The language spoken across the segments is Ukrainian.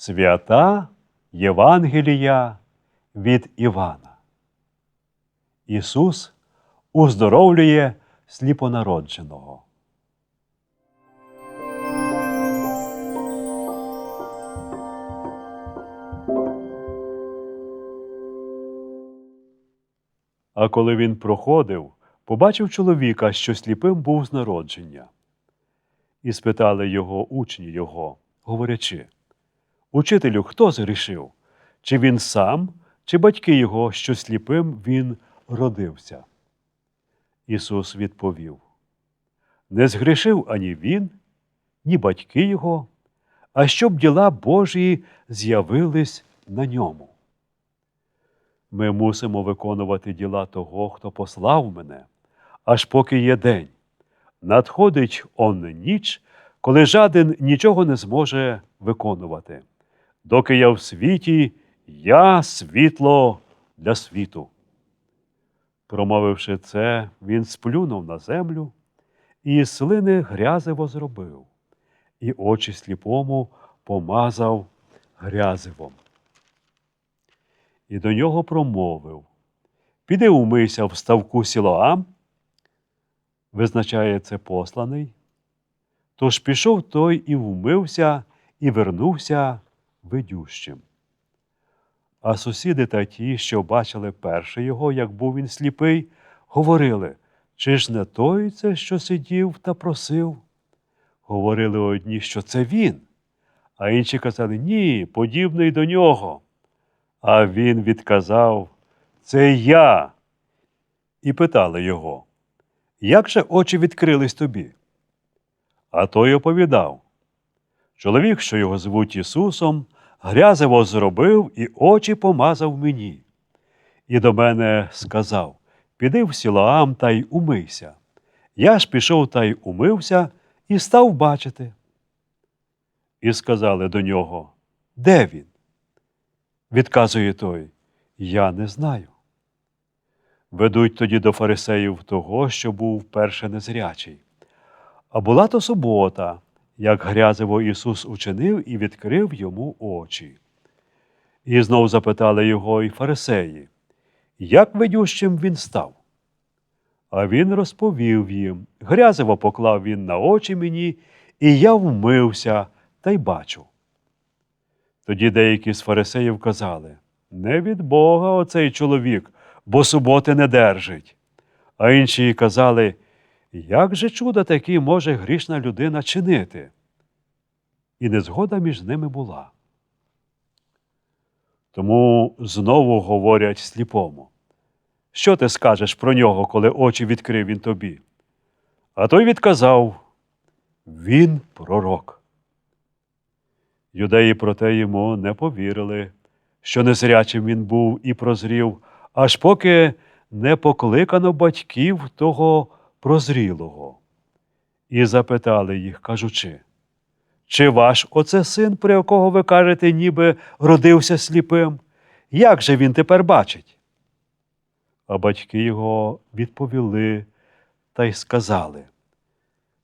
Свята Євангелія від Івана. Ісус уздоровлює сліпонародженого. А коли він проходив, побачив чоловіка, що сліпим був з народження. І спитали його учні його, говорячи: Учителю, хто згрішив? Чи він сам, чи батьки його, що сліпим він родився? Ісус відповів: Не згрішив ані він, ні батьки його, а щоб діла Божії з'явились на ньому. Ми мусимо виконувати діла того, хто послав мене, аж поки є день. Надходить он ніч, коли жаден нічого не зможе виконувати. Доки я в світі, я світло для світу. Промовивши це, він сплюнув на землю і слини грязиво зробив, і очі сліпому помазав грязивом. І до нього промовив Піди умийся в ставку Сілоам, визначає це посланий. Тож пішов той і вмився, і вернувся видющим. А сусіди та ті, що бачили перше його, як був він сліпий, говорили, чи ж не той це, що сидів та просив? Говорили одні, що це він, а інші казали, ні, подібний до нього. А він відказав, це я. І питали його, як же очі відкрились тобі? А той оповідав, чоловік, що його звуть Ісусом, грязиво зробив і очі помазав мені. І до мене сказав Піди в Сілоам та й умийся. Я ж пішов та й умився і став бачити. І сказали до нього, Де він? Відказує той, Я не знаю. Ведуть тоді до фарисеїв того, що був перше незрячий. А була то субота, як грязиво Ісус учинив і відкрив йому очі. І знов запитали його і фарисеї, як ведющим він став? А він розповів їм грязиво поклав він на очі мені, і я вмився та й бачу. Тоді деякі з фарисеїв казали не від Бога оцей чоловік, бо суботи не держить. А інші казали, як же чудо такі може грішна людина чинити? І незгода між ними була. Тому знову говорять сліпому. Що ти скажеш про нього, коли очі відкрив він тобі? А той відказав Він пророк. Юдеї проте йому не повірили, що незрячим він був і прозрів, аж поки не покликано батьків того прозрілого. І запитали їх, кажучи, чи ваш оце син, про якого ви кажете, ніби родився сліпим? Як же він тепер бачить? А батьки його відповіли та й сказали: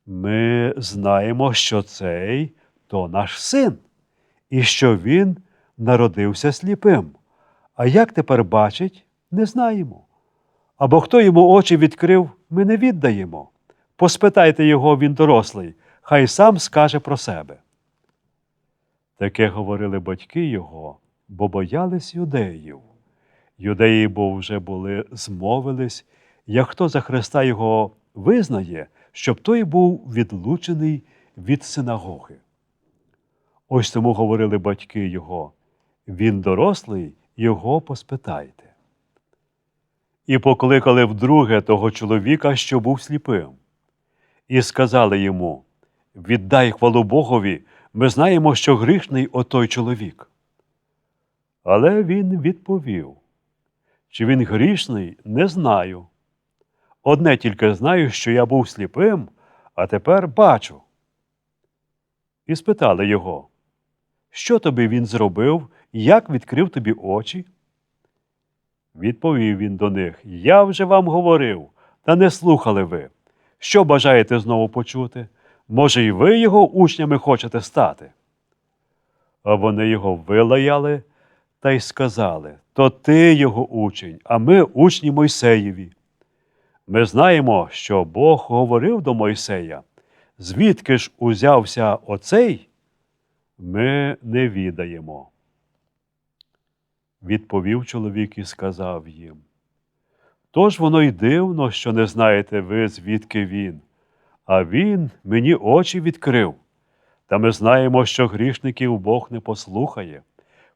Ми знаємо, що цей то наш син, і що він народився сліпим. А як тепер бачить, не знаємо. Або хто йому очі відкрив, ми не віддаємо. Поспитайте його, він дорослий, хай сам скаже про себе. Таке говорили батьки його, бо боялись юдеїв. Юдеї, бо вже були змовились, як хто за Христа його визнає, щоб той був відлучений від синагоги. Ось тому говорили батьки його він дорослий, його поспитайте. І покликали вдруге того чоловіка, що був сліпим, і сказали йому Віддай хвалу Богові, ми знаємо, що грішний отой чоловік. Але він відповів, чи він грішний, не знаю. Одне тільки знаю, що я був сліпим, а тепер бачу. І спитали його, що тобі він зробив, як відкрив тобі очі? Відповів він до них Я вже вам говорив, та не слухали ви. Що бажаєте знову почути? Може, і ви його учнями хочете стати? А вони його вилаяли та й сказали: То ти його учень, а ми учні Мойсеєві. Ми знаємо, що Бог говорив до Мойсея, звідки ж узявся оцей, ми не відаємо. Відповів чоловік і сказав їм. Тож воно й дивно, що не знаєте ви, звідки він, а він мені очі відкрив. Та ми знаємо, що грішників Бог не послухає.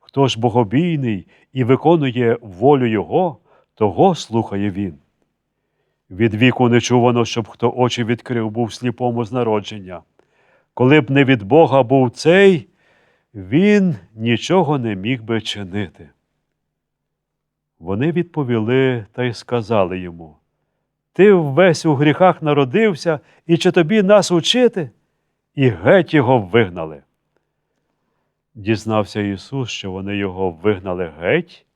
Хто ж богобійний і виконує волю Його, того слухає він. Від віку не чувано, щоб хто очі відкрив був сліпому з народження. Коли б не від Бога був цей, він нічого не міг би чинити. Вони відповіли та й сказали йому: Ти ввесь у гріхах народився, і чи тобі нас учити? І геть його вигнали. Дізнався Ісус, що вони його вигнали геть,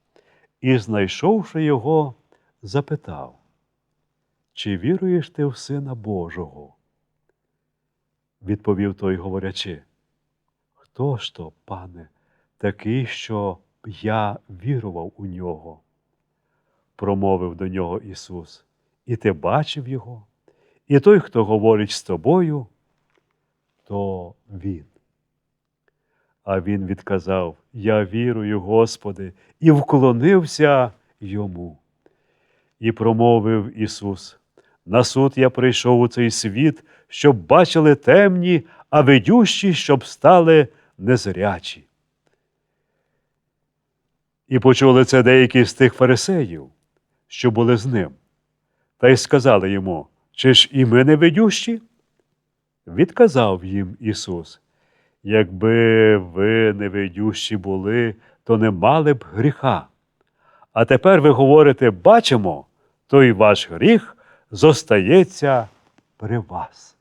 і, знайшовши його, запитав, чи віруєш ти в Сина Божого? Відповів той, говорячи, Хто ж то, пане, такий, що я вірував у нього? Промовив до нього Ісус, і ти бачив його, і той, хто говорить з тобою, то Він. А він відказав: Я вірую, Господи, і вклонився йому. І промовив Ісус: На суд я прийшов у цей світ, щоб бачили темні, а видющі, щоб стали незрячі. І почули це деякі з тих фарисеїв, що були з ним, та й сказали йому, чи ж і ми не ведющі? Відказав їм Ісус, якби ви не ведющі були, то не мали б гріха. А тепер ви говорите, бачимо, то й ваш гріх зостається при вас.